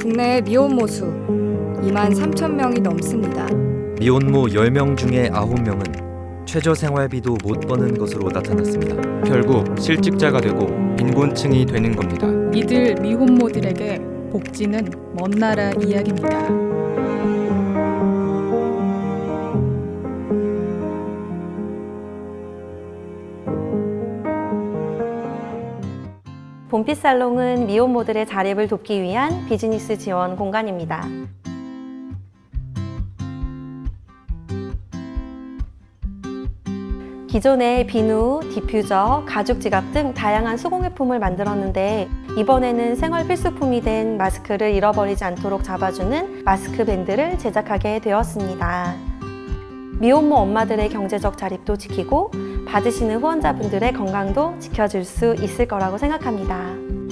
국내 미혼모 수 2만 3천 명이 넘습니다. 미혼모 10명 중에 9명은 최저 생활비도 못 버는 것으로 나타났습니다. 결국 실직자가 되고 빈곤층이 되는 겁니다. 이들 미혼모들에게 복지는 먼 나라 이야기입니다. 봄빛 살롱은 미혼모들의 자립을 돕기 위한 비즈니스 지원 공간입니다. 기존에 비누, 디퓨저, 가죽 지갑 등 다양한 수공예품을 만들었는데 이번에는 생활 필수품이 된 마스크를 잃어버리지 않도록 잡아주는 마스크 밴드를 제작하게 되었습니다. 미혼모 엄마들의 경제적 자립도 지키고 받으시는 후원자분들의 건강도 지켜줄 수 있을 거라고 생각합니다.